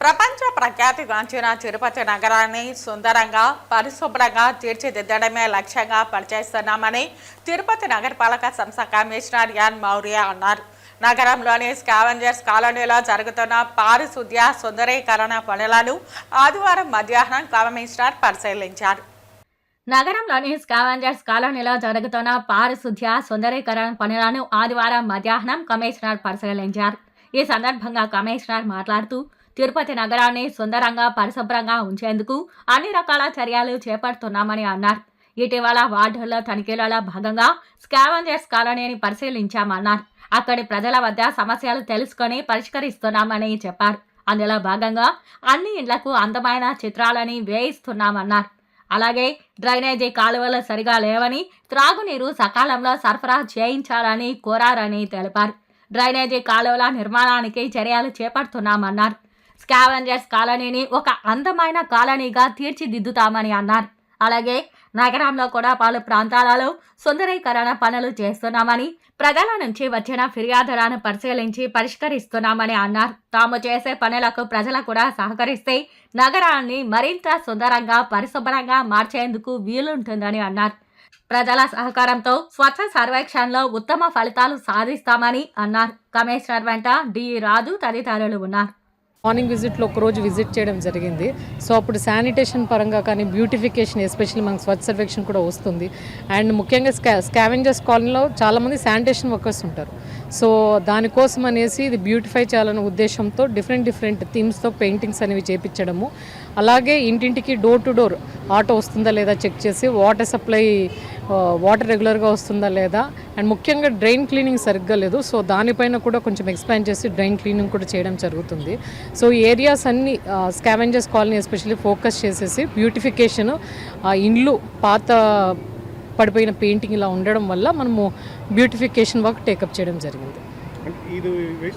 ప్రపంచ ప్రఖ్యాతి గాంచిన తిరుపతి నగరాన్ని సుందరంగా పరిశుభ్రంగా తీర్చిదిద్దడమే లక్ష్యంగా పనిచేస్తున్నామని తిరుపతి నగరపాలక సంస్థ కమిషనర్ ఎన్ మౌర్య అన్నారు. నగరంలోని స్కావెంజర్స్ కాలనీలో జరుగుతున్న పారిశుద్ధ్య సుందరీకరణ పనులను ఆదివారం మధ్యాహ్నం కమిషనర్ పరిశీలించారు. నగరంలోని స్కావెంజర్స్ కాలనీలో జరుగుతున్న పారిశుద్ధ్య సుందరీకరణ పనులను ఆదివారం మధ్యాహ్నం కమిషనర్ పరిశీలించారు. ఈ సందర్భంగా కమిషనర్ మాట్లాడుతూ తిరుపతి నగరాన్ని సుందరంగా పరిశుభ్రంగా ఉంచేందుకు అన్ని రకాల చర్యలు చేపడుతున్నామని అన్నారు. ఇటీవల వార్డుల్లో తనిఖీలలో భాగంగా స్కావెంజర్స్ కాలనీని పరిశీలించామన్నారు. అక్కడి ప్రజల వద్ద సమస్యలు తెలుసుకొని పరిష్కరిస్తున్నామని చెప్పారు. అందులో భాగంగా అన్ని ఇండ్లకు అందమైన చిత్రాలని వేయిస్తున్నామన్నారు. అలాగే డ్రైనేజీ కాలువలు సరిగా లేవని త్రాగునీరు సకాలంలో సరఫరా చేయించాలని కోరారని తెలిపారు. డ్రైనేజీ కాలువల నిర్మాణానికి చర్యలు చేపడుతున్నామన్నారు. స్కావెంజర్స్ కాలనీని ఒక అందమైన కాలనీగా తీర్చిదిద్దుతామని అన్నారు. అలాగే నగరంలో కూడా పలు ప్రాంతాలలో సుందరీకరణ పనులు చేస్తున్నామని ప్రజల నుంచి వచ్చిన ఫిర్యాదులను పరిశీలించి పరిష్కరిస్తున్నామని అన్నారు. తాము చేసే పనులకు ప్రజలు కూడా సహకరిస్తే నగరాన్ని మరింత సుందరంగా పరిశుభ్రంగా మార్చేందుకు వీలుంటుందని అన్నారు. ప్రజల సహకారంతో స్వచ్ఛ సర్వేక్షణలో ఉత్తమ ఫలితాలు సాధిస్తామని అన్నారు. కమిషనర్ వెంట డి. రాజు తదితరులు ఉన్నారు. మార్నింగ్ విజిట్లో ఒకరోజు విజిట్ చేయడం జరిగింది. సో అప్పుడు శానిటేషన్ పరంగా కానీ బ్యూటిఫికేషన్ ఎస్పెషల్లీ మనకు స్వచ్ఛ సర్వేక్షణ కూడా వస్తుంది. అండ్ ముఖ్యంగా స్కా స్కావెంజర్స్ కాలనీలో చాలామంది శానిటేషన్ వర్కర్స్ ఉంటారు. సో దానికోసం అనేసి ఇది బ్యూటిఫై చేయాలనే ఉద్దేశంతో డిఫరెంట్ డిఫరెంట్ థీమ్స్తో పెయింటింగ్స్ అనేవి చేపించడము. అలాగే ఇంటింటికి డోర్ టు డోర్ ఆటో వస్తుందా లేదా చెక్ చేసి వాటర్ సప్లై వాటర్ రెగ్యులర్గా వస్తుందా లేదా? అండ్ ముఖ్యంగా డ్రైన్ క్లీనింగ్ సరిగ్గా లేదు. సో దానిపైన కూడా కొంచెం ఎక్స్పాండ్ చేసి డ్రైన్ క్లీనింగ్ కూడా చేయడం జరుగుతుంది. సో ఈ ఏరియాస్ అన్ని స్కావెంజర్స్ కాలనీ ఎస్పెషల్లీ ఫోకస్ చేసేసి బ్యూటిఫికేషన్ ఇండ్లు పాత పడిపోయిన పెయింటింగ్ ఇలా ఉండడం వల్ల మనము బ్యూటిఫికేషన్ వర్క్ టేకప్ చేయడం జరిగింది. ఇది